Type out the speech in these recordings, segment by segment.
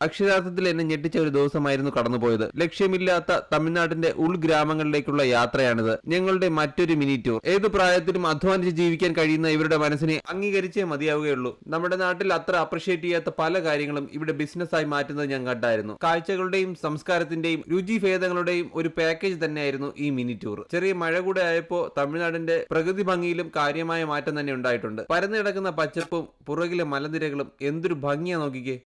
അക്ഷരാർത്ഥത്തിൽ എന്നെ ഞെട്ടിച്ച ഒരു ദിവസമായിരുന്നു കടന്നുപോയത്. ലക്ഷ്യമില്ലാത്ത തമിഴ്നാടിന്റെ ഉൾഗ്രാമങ്ങളിലേക്കുള്ള യാത്രയാണിത്. ഞങ്ങളുടെ മറ്റൊരു മിനി ടൂർ ഏത് പ്രായത്തിലും അധ്വാനിച്ച് ജീവിക്കാൻ കഴിയുന്ന ഇവരുടെ മനസ്സിനെ അംഗീകരിച്ചേ മതിയാവുകയുള്ളൂ. നമ്മുടെ നാട്ടിൽ അത്ര അപ്രിഷിയേറ്റ് ചെയ്യാത്ത പല കാര്യങ്ങളും ഇവിടെ ബിസിനസ്സായി മാറ്റുന്നത് ഞാൻ കണ്ടായിരുന്നു. കാഴ്ചകളുടെയും സംസ്കാരത്തിന്റെയും രുചിഭേദങ്ങളുടെയും ഒരു പാക്കേജ് തന്നെയായിരുന്നു ഈ മിനി ടൂർ ചെറിയ മഴ കൂടെ ആയപ്പോൾ തമിഴ്നാടിന്റെ പ്രകൃതി ഭംഗിയിലും കാര്യമായ മാറ്റം തന്നെ ഉണ്ടായിട്ടുണ്ട്. പരന്നു കിടക്കുന്ന പച്ചപ്പും പുറകിലെ മലനിരകളും എന്തൊരു ഭംഗിയാ നോക്കിക്കേ.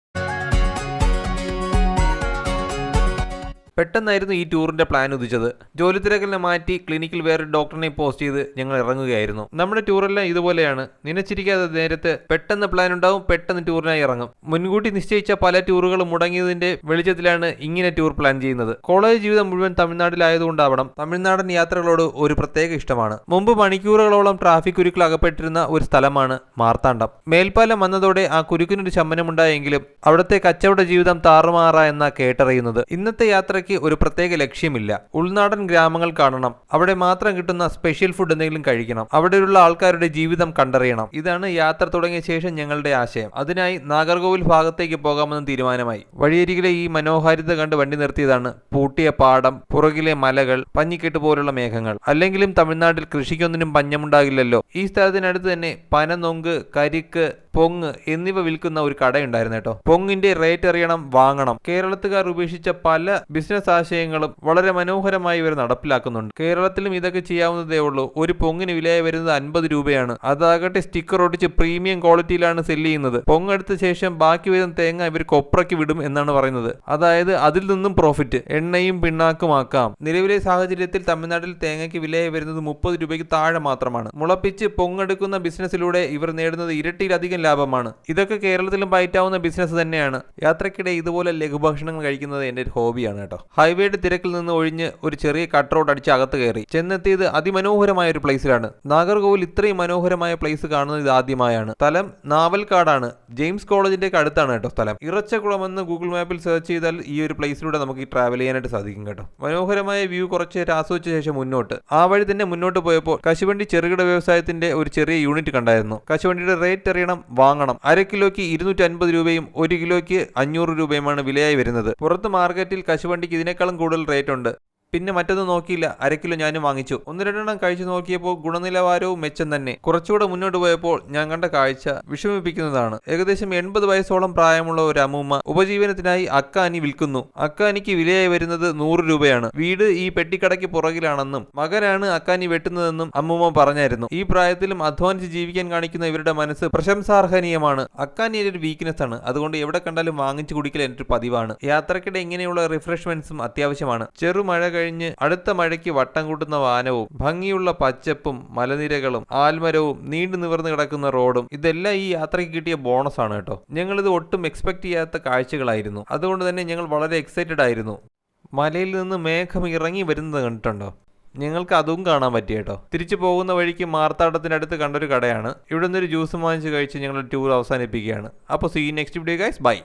പെട്ടെന്നായിരുന്നു ഈ ടൂറിന്റെ പ്ലാൻ ഉദിച്ചത്. ജോലി തിരക്കലിനെ മാറ്റി ക്ലിനിക്കിൽ വേറൊരു ഡോക്ടറിനെ പോസ്റ്റ് ചെയ്ത് ഞങ്ങൾ ഇറങ്ങുകയായിരുന്നു. നമ്മുടെ ടൂറെല്ലാം ഇതുപോലെയാണ്. നിനച്ചിരിക്കാതെ നേരത്ത് പെട്ടെന്ന് പ്ലാൻ ഉണ്ടാവും പെട്ടെന്ന് ടൂറിനായി ഇറങ്ങും. മുൻകൂട്ടി നിശ്ചയിച്ച പല ടൂറുകളും മുടങ്ങിയതിന്റെ വെളിച്ചത്തിലാണ് ഇങ്ങനെ ടൂർ പ്ലാൻ ചെയ്യുന്നത്. കോളേജ് ജീവിതം മുഴുവൻ തമിഴ്നാട്ടിലായതുകൊണ്ടാവണം. തമിഴ്നാടൻ യാത്രകളോട് ഒരു പ്രത്യേക ഇഷ്ടമാണ്. മുമ്പ് മണിക്കൂറുകളോളം ട്രാഫിക് കുരുക്കിൽ അകപ്പെട്ടിരുന്ന ഒരു സ്ഥലമാണ് മാർത്താണ്ഡം. മേൽപ്പാലം വന്നതോടെ ആ കുരുക്കിനൊരു ശമനമുണ്ടായെങ്കിലും അവിടുത്തെ കച്ചവട ജീവിതം താറുമാറ എന്ന കേട്ടറിയുന്നത്. ഇന്നത്തെ യാത്രയ്ക്ക് ഒരു പ്രത്യേക ലക്ഷ്യമില്ല. ഉൾനാടൻ ഗ്രാമങ്ങൾ കാണണം. അവിടെ മാത്രം കിട്ടുന്ന സ്പെഷ്യൽ ഫുഡ് എന്തെങ്കിലും കഴിക്കണം. അവിടെയുള്ള ആൾക്കാരുടെ ജീവിതം കണ്ടറിയണം. ഇതാണ് യാത്ര തുടങ്ങിയ ശേഷം ഞങ്ങളുടെ ആശയം. അതിനായി നാഗർകോവിൽ ഭാഗത്തേക്ക് പോകാമെന്ന് തീരുമാനമായി. വഴിയരികിലെ ഈ മനോഹാരിത കണ്ട് വണ്ടി നിർത്തിയതാണ് പൂട്ടിയ പാടം പുറകിലെ മലകൾ പഞ്ഞിക്കെട്ട് പോലുള്ള മേഘങ്ങൾ. അല്ലെങ്കിലും തമിഴ്നാട്ടിൽ കൃഷിക്കൊന്നിനും പഞ്ഞമുണ്ടാകില്ലല്ലോ. ഈ സ്ഥലത്തിനടുത്ത് തന്നെ പനനൊങ്ക് കരിക്ക് പൊങ്ങ് എന്നിവ വിൽക്കുന്ന ഒരു കടയുണ്ടായിരുന്നു കേട്ടോ. പൊങ്ങിന്റെ റേറ്റ് അറിയണം വാങ്ങണം. കേരളത്തുകാർ ഉപേക്ഷിച്ച പല ബിസിനസ് ആശയങ്ങളും വളരെ മനോഹരമായി ഇവർ നടപ്പിലാക്കുന്നുണ്ട് കേരളത്തിലും ഇതൊക്കെ ചെയ്യാവുന്നതേ ഉള്ളൂ ഒരു പൊങ്ങിന് വിലയായി വരുന്നത് അൻപത് രൂപയാണ് അതാകട്ടെ സ്റ്റിക്കർ ഒട്ടിച്ച് പ്രീമിയം ക്വാളിറ്റിയിലാണ് സെല്ല് ചെയ്യുന്നത് പൊങ്ങെടുത്ത ശേഷം ബാക്കി വരുന്ന തേങ്ങ ഇവർ കൊപ്രയ്ക്ക് വിടും എന്നാണ് പറയുന്നത് അതായത് അതിൽ നിന്നും പ്രോഫിറ്റ് എണ്ണയും പിണ്ണാക്കുമാക്കാം നിലവിലെ സാഹചര്യത്തിൽ തമിഴ്നാട്ടിൽ തേങ്ങയ്ക്ക് വിലയായി വരുന്നത് മുപ്പത് രൂപയ്ക്ക് താഴെ മാത്രമാണ് മുളപ്പിച്ച് പൊങ്ങെടുക്കുന്ന ബിസിനസ്സിലൂടെ ഇവർ നേടുന്നത് ഇരട്ടിയിലധികം ലാഭമാണ് ഇതൊക്കെ കേരളത്തിലും പയറ്റാവുന്ന ബിസിനസ് തന്നെയാണ് യാത്രക്കിടെ ഇതുപോലെ ലഘുഭക്ഷണങ്ങൾ കഴിക്കുന്നത് എന്റെ ഒരു ഹോബിയാണ് കേട്ടോ ഹൈവേയുടെ തിരക്കിൽ നിന്ന് ഒഴിഞ്ഞ് ഒരു ചെറിയ കട്ട് റോഡ് അടിച്ച് അകത്ത് കയറി. ചെന്നെത്തിയത് അതിമനോഹരമായ ഒരു പ്ലേസിലാണ്. നാഗർകോവിൽ ഇത്രയും മനോഹരമായ പ്ലേസ് കാണുന്നത് ആദ്യമായാണ്. സ്ഥലം നാവൽക്കാടാണ്. ജെയിംസ് കോളേജിന്റെ അടുത്താണ് കേട്ടോ സ്ഥലം. ഇറച്ചക്കുളം എന്ന് ഗൂഗിൾ മാപ്പിൽ സെർച്ച് ചെയ്താൽ ഈ ഒരു പ്ലേസിലൂടെ നമുക്ക് ട്രാവൽ ചെയ്യാനായിട്ട് സാധിക്കും കേട്ടോ. മനോഹരമായ വ്യൂ കുറച്ച് ആസ്വദിച്ച ശേഷം മുന്നോട്ട്. ആ വഴി തന്നെ മുന്നോട്ട് പോയപ്പോൾ കശുവണ്ടി ചെറുകിട വ്യവസായത്തിന്റെ ഒരു ചെറിയ യൂണിറ്റ് കണ്ടായിരുന്നു. കശുവണ്ടിയുടെ റേറ്റ് അറിയണം വാങ്ങണം. അര കിലോയ്ക്ക് ഇരുന്നൂറ്റി അൻപത് രൂപയും ഒരു കിലോയ്ക്ക് അഞ്ഞൂറ് രൂപയുമാണ് വിലയായി വരുന്നത്. പുറത്ത് മാർക്കറ്റിൽ കശുവണ്ടിക്ക് ഇതിനേക്കാളും കൂടുതൽ റേറ്റ് ഉണ്ട്. പിന്നെ മറ്റൊന്നും നോക്കിയില്ല. അരക്കിലോ കിലോ ഞാനും വാങ്ങിച്ചു. ഒന്ന് രണ്ടെണ്ണം കഴിച്ചു നോക്കിയപ്പോൾ ഗുണനിലവാരവും മെച്ചം തന്നെ. കുറച്ചുകൂടെ മുന്നോട്ട് പോയപ്പോൾ ഞാൻ കണ്ട കാഴ്ച വിഷമിപ്പിക്കുന്നതാണ്. ഏകദേശം എൺപത് വയസ്സോളം പ്രായമുള്ള ഒരു അമ്മൂമ്മ ഉപജീവനത്തിനായി അക്കാനി വിൽക്കുന്നു. അക്കാനിക്ക് വിലയായി വരുന്നത് നൂറ് രൂപയാണ്. വീട് ഈ പെട്ടിക്കടയ്ക്ക് പുറകിലാണെന്നും മകനാണ് അക്കാനി വെട്ടുന്നതെന്നും അമ്മൂമ്മ പറഞ്ഞായിരുന്നു. ഈ പ്രായത്തിലും അധ്വാനിച്ച് ജീവിക്കാൻ കാണിക്കുന്ന ഇവരുടെ മനസ്സ് പ്രശംസാർഹനീയമാണ്. അക്കാനി ഒരു വീക്ക്നെസ് ആണ്. അതുകൊണ്ട് എവിടെ കണ്ടാലും വാങ്ങിച്ചു കുടിക്കൽ എന്റെ ഒരു പതിവാണ്. യാത്രക്കിടെ ഇങ്ങനെയുള്ള റിഫ്രഷ്മെന്റ്സും അത്യാവശ്യമാണ്. ചെറുമഴ കഴിഞ്ഞ് അടുത്ത മഴയ്ക്ക് വട്ടം കൂട്ടുന്ന വാനവും ഭംഗിയുള്ള പച്ചപ്പും മലനിരകളും ആൽമരവും നീണ്ടു നിവർന്നു കിടക്കുന്ന റോഡും ഇതെല്ലാം ഈ യാത്രയ്ക്ക് കിട്ടിയ ബോണസ് ആണ് കേട്ടോ. ഞങ്ങളിത് ഒട്ടും എക്സ്പെക്ട് ചെയ്യാത്ത കാഴ്ചകളായിരുന്നു. അതുകൊണ്ട് തന്നെ ഞങ്ങൾ വളരെ എക്സൈറ്റഡ് ആയിരുന്നു. മലയിൽ നിന്ന് മേഘം ഇറങ്ങി വരുന്നത് കണ്ടിട്ടുണ്ടോ? ഞങ്ങൾക്ക് അതും കാണാൻ പറ്റി കേട്ടോ. തിരിച്ചു പോകുന്ന വഴിക്ക് മാർത്താടത്തിനടുത്ത് കണ്ടൊരു കടയാണ്. ഇവിടെ നിന്നൊരു ജ്യൂസ് വാങ്ങിച്ച് കഴിച്ച് ഞങ്ങൾ ടൂർ അവസാനിപ്പിക്കുകയാണ്. അപ്പോൾ see next video guys bye